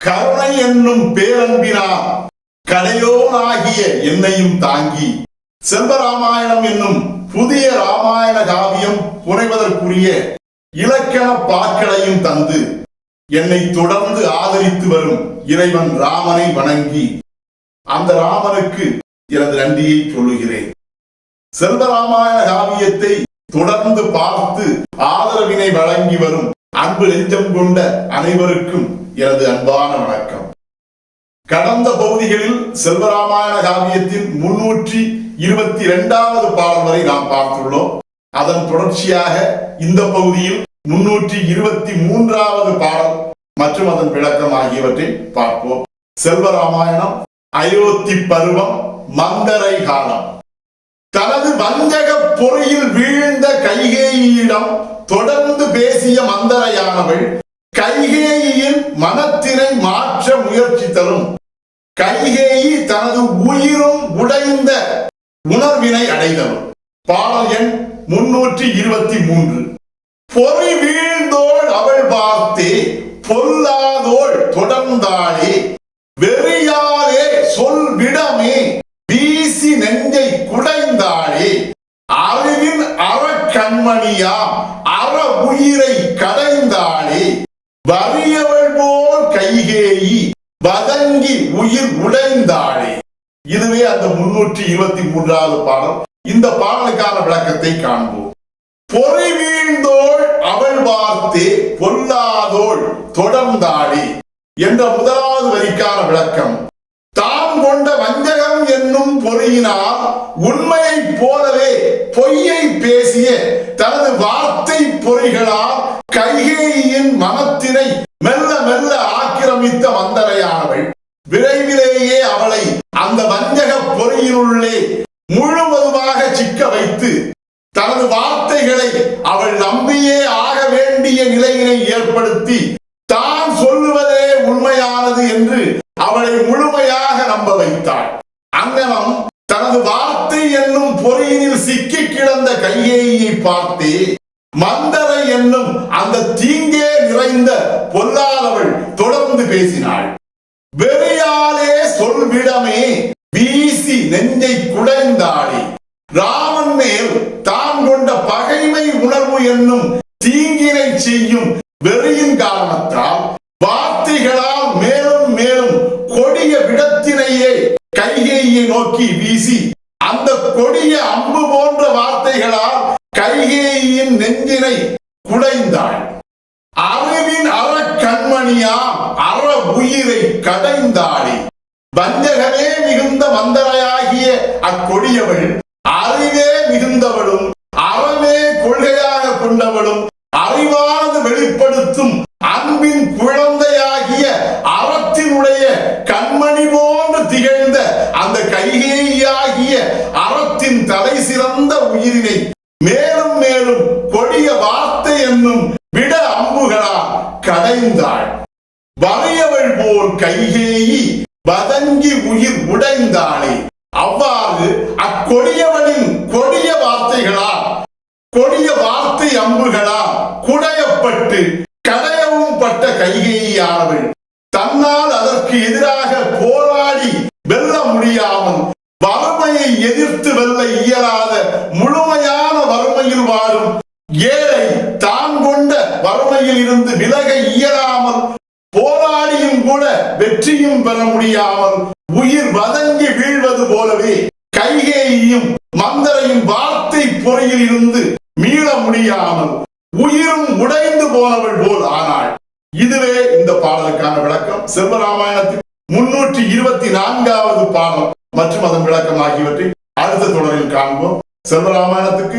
கருணை என்னும் பேரன்பினா கடையோனாகிய என்னையும் தாங்கி. செல்வராமாயணம் என்னும் புதிய ராமாயண காவியம் புனைவதற்குரிய இலக்கண பாக்களையும் தந்து என்னை தொடர்ந்து ஆதரித்து வரும் இறைவன் ராமனை வணங்கி அந்த ராமனுக்கு எனது நன்றியை சொல்லுகிறேன். செல்வராமாயண காவியத்தை தொடர்ந்து பார்த்து ஆதரவினை வழங்கி வரும் அன்பு நெஞ்சம் கொண்ட அனைவருக்கும் எனது அன்பான வணக்கம். கடந்த பகுதிகளில் செல்வராமாயண காவியத்தின் முன்னூற்றி இருபத்தி இரண்டாவது பாடல் வரை நாம் பார்த்துள்ளோம். அதன் தொடர்ச்சியாக இந்த பகுதியில் முன்னூற்றி இருபத்தி மூன்றாவது பாடல் மற்றும் அதன் விளக்கம் ஆகியவற்றை பார்ப்போம். செல்வராமாயணம் அயோத்தி பருவம் மந்தரை காலம். தனது வஞ்சக பொறியில் வீழ்ந்த கைகேயிடம் தொடர்ந்து பேசிய மந்தரையானவள் கைகேயின் மனத்தினை மாற்ற முயற்சி தரும். கைகேயி தனது உயிரும் உடைந்த உணர்வினை அடைதலும் பாடல் எண் முன்னூற்றி இருபத்தி மூன்று. பொறி வீழ்ந்தோள் அவள் பார்த்தே பொல்லாதோள் தொடர்ந்தாளே வெறியாரே சொல் விடமே வீசி நெஞ்சை குடைந்தாளே. அறிவின் அறக்கண்மணியா அற உயிரை கடைந்தாளே. வறியவள் போல் கைகேயி வதங்கி உயிர் உடைந்தாளே. இதுவே அந்த முன்னூற்றி இருபத்தி மூன்றாவது பாடல். இந்த பாடலுக்கான விளக்கத்தை காண்போம். பொறி வீழ்ந்தோள் அவள் பார்த்தே பொல்லாதோள் தொடர்ந்தாளே என்ற முதலாவது வரிக்கான விளக்கம். தாம் கொண்ட வஞ்சகம் என்னும் பொறியினால் உண்மையைப் போலவே பொய்யை பேசிய தனது வார்த்தை பொறிகளால் கைகேயின் மனத்தினை மெல்ல மெல்ல ஆக்கிரமித்த மந்தரையானவள் விரைவிலேயே அவளை அந்த வஞ்சக பொறியினுள்ளே முழுவதுமாக சிக்க வைத்து தனது வார்த்தைகளை அவள் நம்பியே ஆக வேண்டிய நிலையினை ஏற்படுத்தி தான் சொல்லுவதே உண்மையானது என்று அவளை முழுமையாக நம்ப வைத்தாள். அங்கனம் தனது வார்த்தை என்னும் பொறியினில் சிக்கி கிடந்த கையேயை பார்த்து மந்தரை என்னும் அந்த தீங்கே நிறைந்த பொல்லாதவள் தொடர்ந்து பேசினாள். வெறியாலே சொல்விடமே வீசி நெஞ்சை குடைந்தாளே. ராமன் மேல் தான் கொண்ட பகைமை உணர்வு என்னும் தீங்கினை செய்யும் வெறியின் காரணத்தால் வார்த்தைகளால் மேலும் மேலும் கொடிய விடத்தினையே கைகையை நோக்கி வீசி அந்த கொடிய அம்பு போன்ற வார்த்தைகளால் கைகேயின் நெஞ்சினை குடைந்தாள் அறிவின் அற கண்மணியாம் அற உயிரை கடைந்தாளே. வஞ்சகமே மிகுந்த மந்தரையாகிய அக்கொடியவள் அறிவே மிகுந்தவளும் அறமே கொள்கையாக கொண்டவளும் அறிவானது வெளிப்படுத்தும் அன்பின் குழந்தையாகிய அறத்தினுடைய கண்மணி போன்று திகழ்ந்த அந்த கைகேயாகிய அறத்தின் தலை சிறந்த உயிரினை மேலும் மேலும் கொடிய வார்த்தை என்னும் விட அம்புகளால் கடைந்தாள் வறியவள் போல் கைகேயி வதங்கி உயிர் உடைந்தாளே. அவ்வாறு அக்கொடியவனின் கொடிய வார்த்தைகளால் கொடிய வார்த்தை அம்புகளால் குடையப்பட்டு கடையவும் பட்ட கைகேயானவள் தன்னால் அதற்கு எதிராக போராடி வெல்ல முடியாமல் வறுமையை எதிர்த்து வெல்ல இயலாத முழுமையான வறுமையில் வாழும் ஏழை தான் கொண்ட வறுமையில் இருந்து விலக இயலாமல் போராடியும் கூட வெற்றியும் பெற முடியாமல் உயிர் வதங்கி வீழ்வது போலவே கைகேயும் மந்தரையும் வார்த்தை பொறியில் இருந்து மீள முடியாமல் உயிரும் உடைந்து போனவள் போல் ஆனாள். இதுவே இந்த பாடலுக்கான விளக்கம். செல்வராமாயணத்தின் முன்னூற்றி இருபத்தி நான்காவது பாடல் மற்றும் அதன் விளக்கம் ஆகியவற்றை அடுத்த தொடரில் காண்போம். செல்வராமாயணத்துக்கு